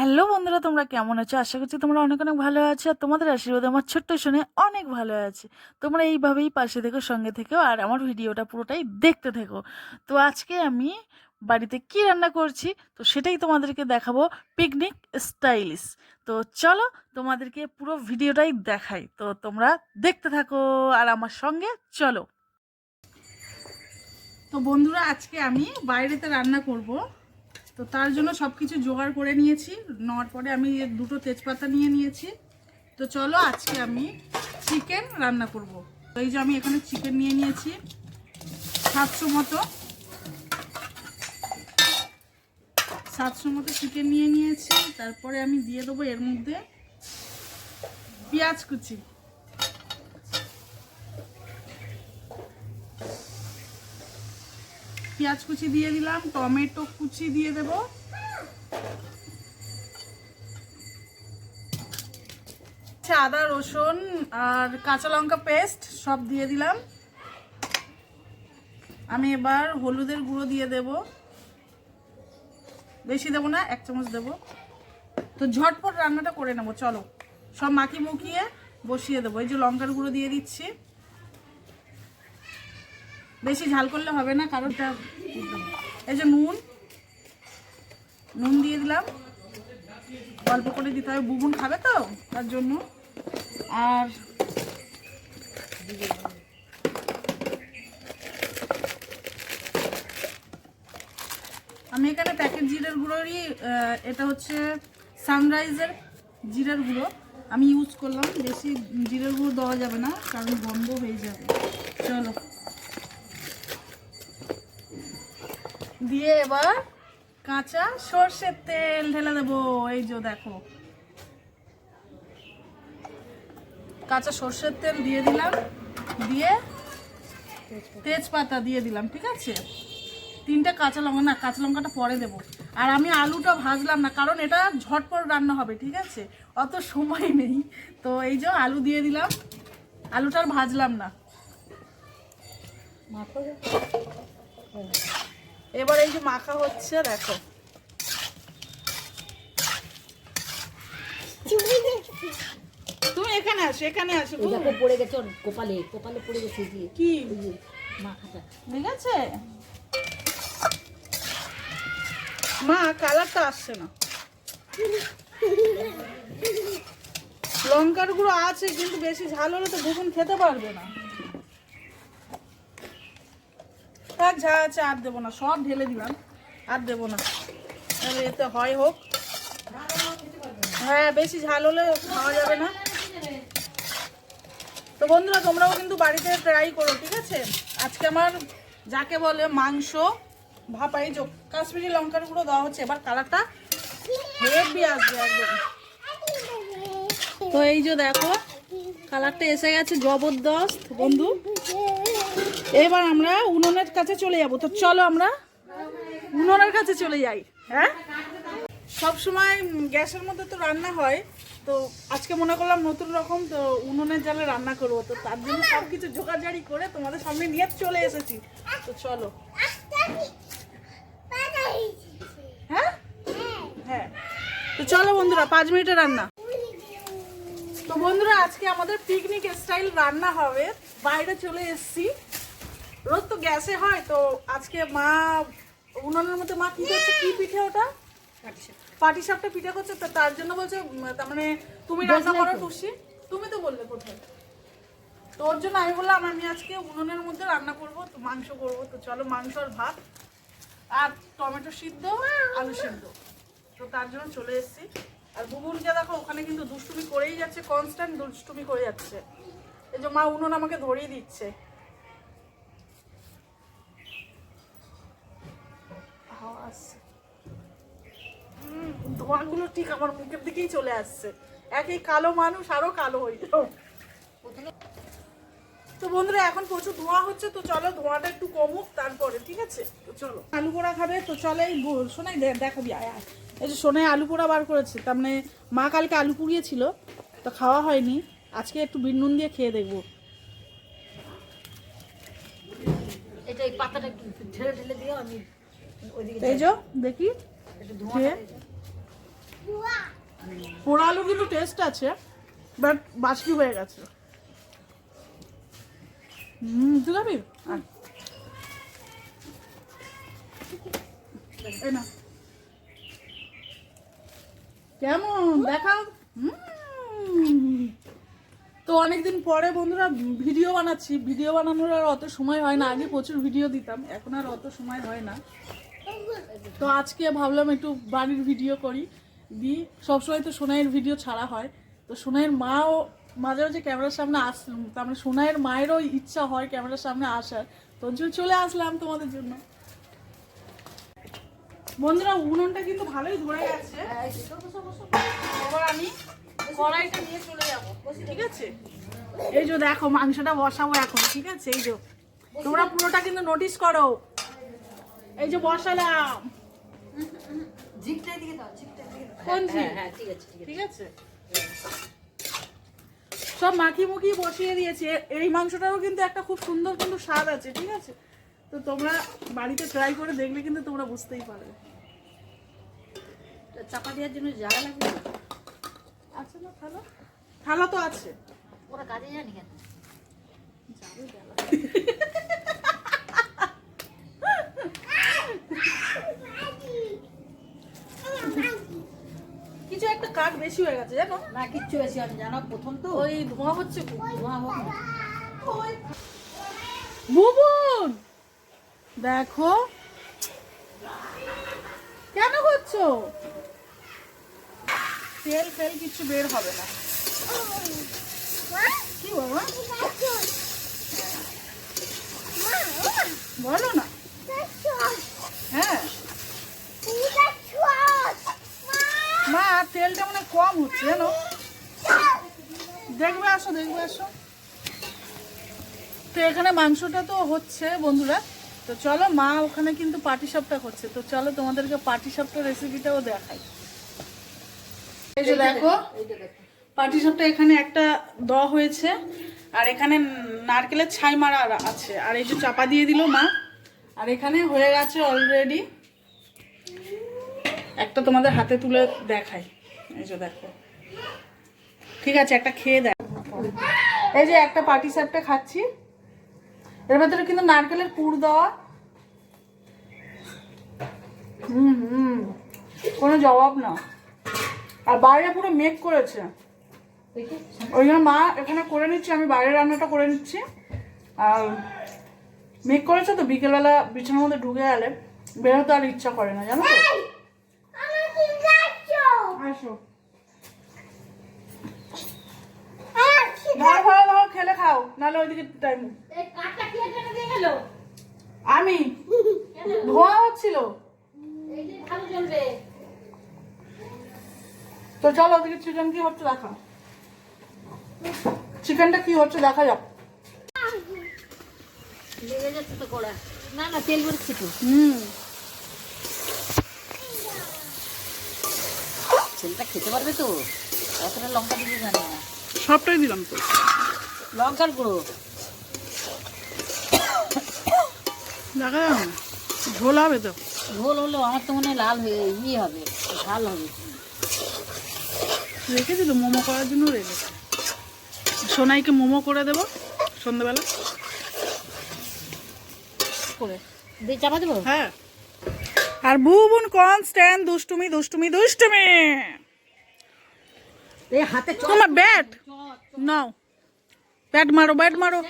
Hello বন্ধুরা, তোমরা কেমন আছো? আশা করছি তোমরা অনেক অনেক ভালো আছো আর তোমাদের আশীর্বাদে আমার ছোট্ট শুনে অনেক ভালো আছে। তোমরা এইভাবেই পাশে থেকো, সঙ্গে থেকো আর আমার ভিডিওটা পুরোটাই দেখতে থেকো। তো আজকে আমি বাড়িতে কি রান্না করছি? তো সেটাই তোমাদেরকে দেখাবো পিকনিক স্টাইলিশ তো চলো তোমাদেরকে পুরো ভিডিওটাই দেখাই। তো তোমরা দেখতে থাকো আর আমার সঙ্গে চলো। তো বন্ধুরা, আজকে আমি বাইরেতে রান্না করব। তো তার জন্য সব কিছু জোগাড় করে নিয়েছি। নেওয়ার পরে আমি দুটো তেজপাতা নিয়ে নিয়েছি। তো চলো আজকে আমি চিকেন রান্না করব। তো এই যে আমি এখানে চিকেন নিয়ে নিয়েছি, সাতশো মতো। সাতশো মতো চিকেন নিয়ে নিয়েছি। তারপরে আমি দিয়ে দেবো এর মধ্যে পেঁয়াজ কুচি। পেঁয়াজ কুচি দিয়ে দিলাম টমেটো কুচি দিয়ে দেব। আচ্ছা, আদা রসুন আর কাঁচা লঙ্কা পেস্ট সব দিয়ে দিলাম। আমি এবার হলুদের গুঁড়ো দিয়ে দেব। বেশি দেবো না এক চামচ দেব। তো ঝটপট রান্নাটা করে নেব চলো। সব মাখি মুখিয়ে বসিয়ে দেবো। এই যে লঙ্কার গুঁড়ো দিয়ে দিচ্ছি। বেশি ঝাল করলে হবে না, কারণ এই যে নুন নুন দিয়ে দিলাম। অল্প করে দিতে হবে, বুবুন খাবে তো, তার জন্য। আর আমি এখানে প্যাকেট জিরের গুঁড়োরই এটা হচ্ছে সানরাইজের জিরের গুঁড়ো। আমি ইউজ করলাম, বেশি জিরের গুঁড়ো দেওয়া যাবে না, কারণ বন্ধ হয়ে যাবে। চলো। দিয়ে এবার কাঁচা সর্ষের তেল ঢেলে দেবো। এই যে দেখো। কাঁচা সর্ষের তেল দিয়ে দিলাম। দিয়ে তেজপাতা দিয়ে দিলাম, ঠিক আছে? তিনটা কাঁচা লঙ্কা, না, কাঁচা লঙ্কাটা পরে দেবো। আর আমি আলুটা ভাজলাম না, কারণ এটা ঝটপট রান্না হবে, ঠিক আছে? অত সময় নেই। তো এই যে আলু দিয়ে দিলাম। আলুটা আর ভাজলাম না। এবার এই যে মাখা হচ্ছে দেখো। তুমি এখানে আসো এখানে আসো দেখো পড়ে গেছে কপালে কপালে পড়ে গেছে দিয়ে কি? মাখাটা। ঠিক আছে মা কালারটা আসছে না। লঙ্কার গুঁড়ো আছে কিন্তু বেশি ঝাল হলে তো বেগুন খেতে পারবে না। থাক, যা আছে আর দেবো না, সব ঢেলে দিলাম, আর দেবো না। তাহলে এতে হয় হোক। হ্যাঁ বেশি ঝাল হলে খাওয়া যাবে না। তো বন্ধুরা, তোমরাও কিন্তু বাড়িতে ট্রাই করো, ঠিক আছে? আজকে আমার যাকে বলে মাংস, ভাপাই যে কাশ্মীরি লঙ্কার গুঁড়ো দেওয়া হচ্ছে, এবার কালারটা হেভি আসবে একদম। তো এই যে দেখো, কালারটা এসে গেছে জবরদস্ত, বন্ধু। এবার আমরা উনুনের কাছে চলে যাব। তো চলো আমরা উনুনের কাছে চলে যাই হ্যাঁ? সব সময় গ্যাসের মধ্যে তো রান্না হয়, তো আজকে মনে করলাম নতুন রকম, তো উনুনের জালে রান্না করব। তো তার জন্য সব কিছু জোগাড়জাড়ি করে তোমাদের সামনে নিয়ে চলে এসেছি। তো চলো। হ্যাঁ? হ্যাঁ। তো চলো বন্ধুরা, পাঁচ মিনিটে রান্না। তো বন্ধুরা, আজকে আমাদের পিকনিক স্টাইল রান্না হবে। বাইরে চলে এসেছি। রোজ তো গ্যাসে হয় তো আজকে মা উনুনের মধ্যে মা কি করছে? কি পিঠে ওটা? পাটি সাপটা পিঠে করছে তো তার জন্য বলছে তার মানে তুমি রান্না করো টুসি তুমি তো বললে কোথায়? তো ওর জন্য আমি বললাম আমি আজকে উনুনের মধ্যে রান্না করব তো মাংস করব তো চলো মাংস আর ভাত আর টমেটো সিদ্ধ আলু সিদ্ধ। তো তার জন্য চলে এসেছি। আর বুবুনকে দেখো ওখানে কিন্তু দুষ্টুমি করেই যাচ্ছে কনস্ট্যান্ট দুষ্টুমি করে যাচ্ছে। এই যে মা উনুন আমাকে ধরিয়ে দিচ্ছে। ধোঁয়াগুলো ঠিক আমার মুখের দিকেই চলে আসছে। একই কালো মানুষ, আরও কালো হইল। তো বন্ধুরা, এখন প্রচুর ধোঁয়া হচ্ছে, তো চলো ধোঁয়াটা একটু কমুক, তারপরে, ঠিক আছে? তো চলো। আলু পোড়া খাবে, তো চলো এই সোনাই দেখাবি। এই যে সোনাই আলু পোড়া বার করেছে, তার মানে মা কালকে আলু পুড়িয়েছিল, তো খাওয়া হয়নি। আজকে একটু বিন নুন দিয়ে খেয়ে দেখব। এটা এই পাতাটা একটু ঢেলে ঢেলে দিও আমি ওইদিকে এই যে দেখি। পোড়া আলু কিন্তু টেস্ট আছে বাট বাসি হয়ে গেছে। হুম তুই খাবি? আয়। কেমন? দেখাও। হুম। তো অনেকদিন পরে বন্ধুরা ভিডিও বানাচ্ছি। ভিডিও বানানোর আর অত সময় হয় না। আগে প্রচুর ভিডিও দিতাম, এখন আর অত সময় হয় না। তো আজকে ভাবলাম একটু বাড়ির ভিডিও করি দি সবসময় তো সোনাইয়ের ভিডিও ছাড়া হয়। তো সোনাইয়ের মাও মাঝে মাঝে ক্যামেরার সামনে আস তার মানে সোনাইয়ের মায়েরও ইচ্ছা হয় ক্যামেরার সামনে আসার। তো চলে আসলাম তোমাদের জন্য। বন্ধুরা, উনুনটা কিন্তু ভালোই ধরে গেছে। এবার আমি কড়াইটা নিয়ে চলে যাব। ঠিক আছে? এই যে দেখো মাংসটা বসাবো এখন ঠিক আছে? এই যে তোমরা পুরোটা কিন্তু নোটিস করো। এই যে বসালাম। কোন হ্যাঁ হ্যাঁ ঠিক আছে ঠিক আছে। সব মাখি মুখি বসিয়ে দিয়েছি। এই মাংসটারও কিন্তু একটা খুব সুন্দর কিন্তু স্বাদ আছে ঠিক আছে? তো তোমরা বাড়িতে ট্রাই করে দেখলে কিন্তু তোমরা বুঝতেই পারবে। চাপা দেওয়ার জন্য জায়গা লাগবে? আছে না থালা? থালা তো আছে। ওরা কাজে জানি কেন? কিছু একটা কাঠ বেশি হয়ে গেছে জানো? না কিচ্ছু বেশি হয়নি জানো? প্রথম তো। ওই ধোঁয়া হচ্ছে। ধোঁয়া হোক না। দেখো। কেন করছ? তেল ফেল কিছু বের হবে না। কি বাবা? বলো না। হ্যাঁ। মা, তেলটা মানে কম হচ্ছে, জানো? দেখবে, আসো দেখবে, আসো। তো এখানে মাংসটা তো হচ্ছে, বন্ধুরা। তো চলো, মা ওখানে কিন্তু পাটি সাপটা করছে। তো চলো, তোমাদেরকে পাটি সাপটা রেসিপিটাও দেখাই। এই যে দেখো, পাটি সাপটা এখানে একটা দ হয়েছে, আর এখানে নারকেলের ছাই মারা আছে। আর এই যে চাপা দিয়ে দিল মা, আর এখানে হয়ে গেছে অলরেডি একটা তোমাদের হাতে তুলে দেখাই। এই যে দেখো। ঠিক আছে, একটা খেয়ে দেখ। এই যে একটা পাটি খাচ্ছি। এর ভেতরে কিন্তু নারকেলের পুর দেওয়া। হুম হুম। কোনো জবাব না। আর বাইরে পুরো মেক করেছে। ওই জন্য মা এখানে করে নিচ্ছি আমি বাইরে রান্নাটা করে নিচ্ছি। আর মেক করেছে তো বিকেলবেলা বিছানার মধ্যে ঢুকে গেলে বেরোতে আর ইচ্ছা করে না জানো তো? আসো। ধরো ধরো ধরো খেলে খাও নাহলে ওইদিকে টাইম এই কাঠটা কে টেনে দিয়ে গেল? আমি? ধোয়া হচ্ছিল? ভালো চলবে তো চলো ওদিকে চিকেন কি হচ্ছে দেখা চিকেনটা কি হচ্ছে দেখা যাক। লেগে যাচ্ছে তো কড়া না না তেল বেরোচ্ছে তো হুম। ছেলেটা খেতে পারবে তো? অতটা লঙ্কা জানি? না সবটাই দিলাম তো। লঙ্কার গুঁড়ো। দেখা যাক। ঝোল হবে তো। ঝোল হলো আমার তো মনে হয় লাল হয়ে ইয়ে হবে ঝাল হবে। রেখে দিল মোমো করার জন্য রেখেছে। সোনাইকে মোমো করে দেবো সন্ধ্যাবেলা করে। দিয়ে চাপা দেবো? হ্যাঁ। আর বুবুন কনস্ট্যান্ট দুষ্টুমি দুষ্টুমি দুষ্টুমি। এই হাতে তোমার ব্যাট। নাও। ব্যাট মারো ব্যাট মারো।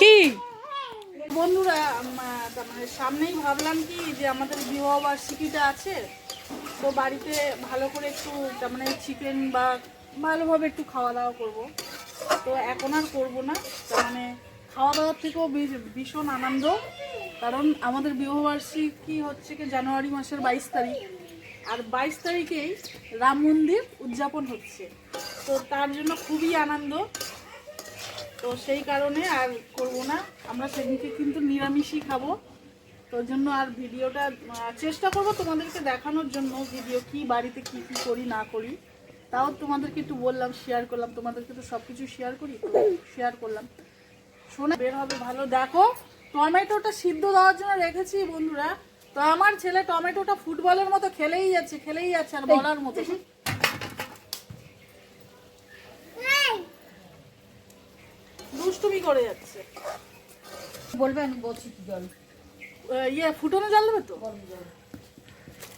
কি? বন্ধুরা তার মানে সামনেই ভাবলাম কি যে আমাদের বিবাহ বার্ষিকীটা আছে তো বাড়িতে ভালো করে একটু মানে চিকেন বা ভালোভাবে একটু খাওয়া দাওয়া করব। তো এখন আর করব না মানে খাওয়া দাওয়ার থেকেও ভীষণ আনন্দ। কারণ আমাদের বিবাহবার্ষিকী হচ্ছে কি, জানুয়ারি মাসের বাইশ তারিখ। আর বাইশ তারিখেই রাম মন্দির উদযাপন হচ্ছে। তো তার জন্য খুবই আনন্দ। তো সেই কারণে আর করব না। আমরা সেদিনকে কিন্তু নিরামিষই খাব। তো জন্য আর ভিডিওটা চেষ্টা করব তোমাদেরকে দেখানোর জন্য ভিডিও কি, বাড়িতে কি কি করি, না করি। তাও তোমাদেরকে একটু বললাম শেয়ার করলাম। তোমাদেরকে তো সব কিছু শেয়ার করি শেয়ার করলাম। শোনা, বের হবে, ভালো। দেখো, টমেটোটা সিদ্ধ দেওয়ার জন্য রেখেছি বন্ধুরা। তো আমার ছেলে টমেটোটা ফুটবলের মতো খেলেই যাচ্ছে খেলেই যাচ্ছে আর বলার মতো। দুষ্টুমি করে যাচ্ছে। বলবে, আমি বলছি কি জল। ইয়ে ফুটনো জল দেবে তো?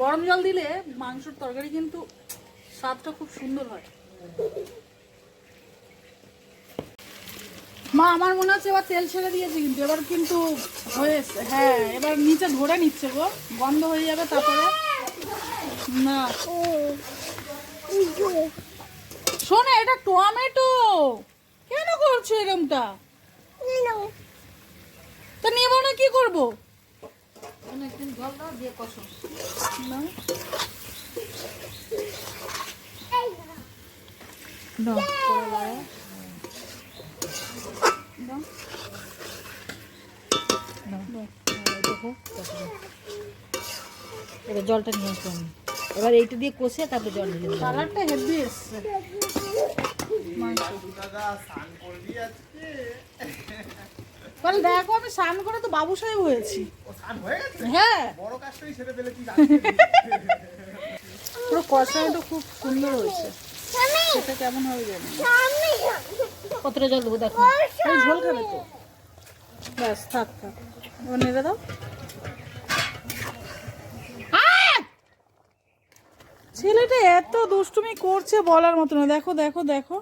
গরম জল দিলে মাংসের তরকারি কিন্তু স্বাদটা খুব সুন্দর হয়। মা আমার মনে হচ্ছে এবার তেল ছেড়ে দিয়েছে কিন্তু এবার কিন্তু হয়েছে। হ্যাঁ এবার নিচে ধরে নিচ্ছে গো। বন্ধ হয়ে যাবে তারপরে। না। শোনে এটা টমেটো। কেন করছ এরকমটা তা নেব না কি করব? অনেকদিন জল দাও দিয়ে কষো। না দাও করে লাগাও দাও। দাও। এবার জলটা নিয়ে আসব আমি। এবার এইটা দিয়ে কষে তারপরে জল দিয়ে কালারটা হেভি এসছে। মাংস। তাহলে দেখো আমি স্নান করে তো বাবু সাহেব হয়েছি। হয়ে হ্যাঁ। পুরো কষাইটা খুব সুন্দর হয়েছে। সেটা কেমন হবে জানি কতটা জল দেবো দেখো। ঝোল খাবে তো? ব্যাস থাক থাক। এবার নেড়ে দাও। ছেলেটা এত দুষ্টুমি করছে বলার মতো না। দেখো দেখো দেখো।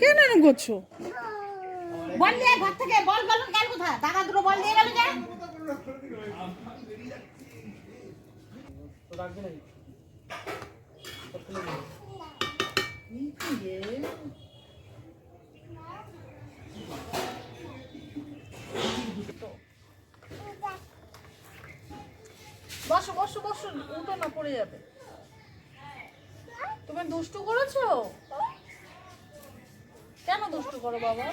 কেন করছ? বল দিয়ে ঘর থেকে বল বল গেল কোথায়? দাদা দুটো বল দিয়ে গেল যে। বসো বসো বসো উঠো না পড়ে যাবে। তুমি দুষ্টু করেছ? কেন দুষ্টু করো বাবা?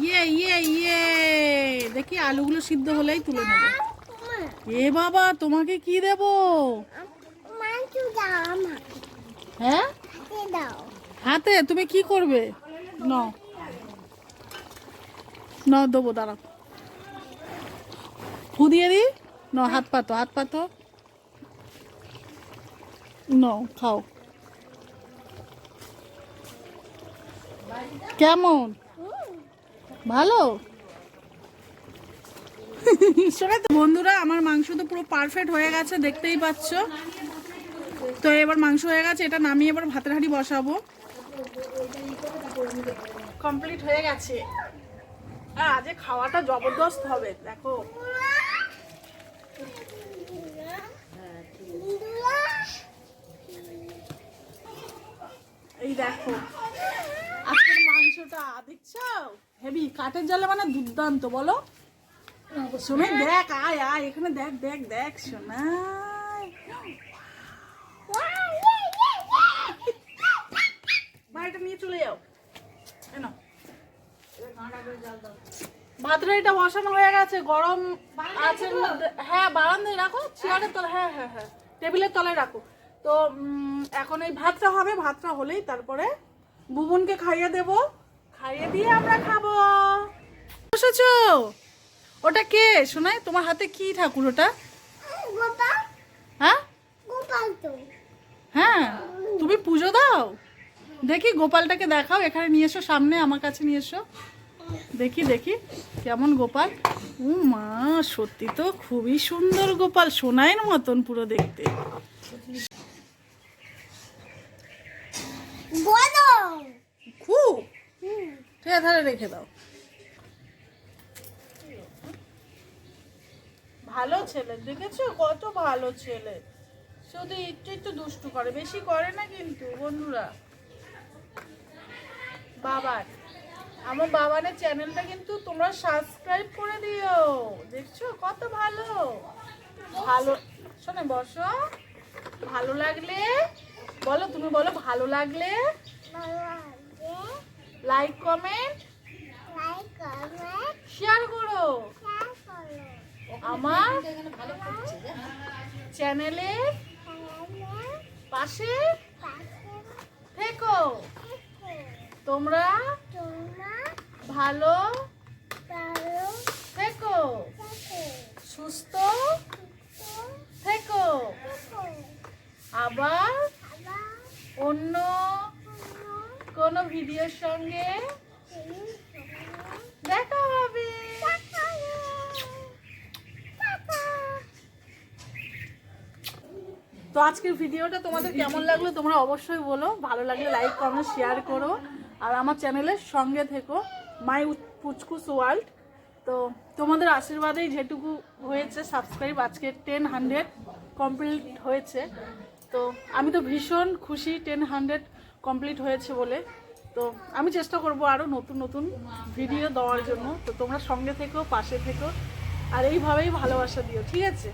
ইয়ে ইয়ে ইয়ে। দেখি আলুগুলো সিদ্ধ হলেই তুলে নেব। এ বাবা তোমাকে কি দেব? হ্যাঁ? হাতে তুমি কি করবে? ন ন দেবো দাঁড়া। ফু দিয়ে দি। ন হাত পাতো হাত পাতো। ন খাও। কেমন? ভালো? তো, বন্ধুরা আমার মাংস তো পুরো পারফেক্ট হয়ে গেছে দেখতেই পাচ্ছ। তো এবার মাংস হয়ে গেছে এটা নামিয়ে এবার ভাতের হাঁড়ি বসাবো। কমপ্লিট হয়ে গেছে। হ্যাঁ আজকে খাওয়াটা জবরদস্ত হবে দেখো। এই দেখো আজকের মাংসটা দেখছ? হেভি কাঠের জলে মানে দুর্দান্ত বলো? শোনে দেখ আয় আয় এখানে দেখ দেখ দেখ শোনাই বাড়িটা নিয়ে চলে যাও এ নাও। ভাতটা এটা বসানো হয়ে গেছে গরম আছে হ্যাঁ বারান্দায় রাখো চেয়ারের তলায় হ্যাঁ হ্যাঁ হ্যাঁ টেবিলের তলায় রাখো। তো এখন এই ভাতটা হবে ভাতটা হলেই তারপরে বুবুনকে খাইয়ে দেব। খাইয়ে দিয়ে আমরা খাব। বসেছো? ওটা কে? শোনাই তোমার হাতে কি ঠাকুর ওটা? হ্যাঁ? হ্যাঁ? তুমি পুজো দাও? দেখি গোপালটাকে দেখাও এখানে নিয়ে এসো সামনে আমার কাছে নিয়ে এসো। দেখি দেখি। কেমন গোপাল? ও মা সত্যি তো খুবই সুন্দর গোপাল সোনাইয়ের মতন পুরো দেখতে। খুব। ঠিক তাহলে রেখে দাও। ভালো ছেলে দেখেছ? কত ভালো ছেলে। শুধু একটু একটু দুষ্টু করে বেশি করে না কিন্তু বন্ধুরা। বাবার। আমার বাবানের চ্যানেলটা কিন্তু তোমরা সাবস্ক্রাইব করে দিও। দেখছ? কত ভালো। ভালো শোনে, বসো। ভালো লাগলে, বলো, তুমি বলো, ভালো লাগলে লাইক কমেন্ট শেয়ার করো। আমার? চ্যানেলের পাশে থেকো। তোমরা ভালো থেকো। সুস্থ থেকো। আবার অন্য কোনো ভিডিওর সঙ্গে দেখা হবে। তো আজকের ভিডিওটা তোমাদের কেমন লাগল তোমরা অবশ্যই বলো। ভালো লাগলে লাইক কমেন্ট শেয়ার করো। আর আমার চ্যানেলের সঙ্গে থেকো মাই পুচকুস ওয়ার্ল্ড তো তোমাদের আশীর্বাদেই যেটুকু হয়েছে সাবস্ক্রাইব আজকে টেন হান্ড্রেড কমপ্লিট হয়েছে। তো আমি তো ভীষণ খুশি টেন হান্ড্রেড কমপ্লিট হয়েছে বলে। তো আমি চেষ্টা করব আরও নতুন নতুন ভিডিও দেওয়ার জন্য। তো তোমরা সঙ্গে থেকো, পাশে থেকো। আর এইভাবেই ভালোবাসা দিও, ঠিক আছে?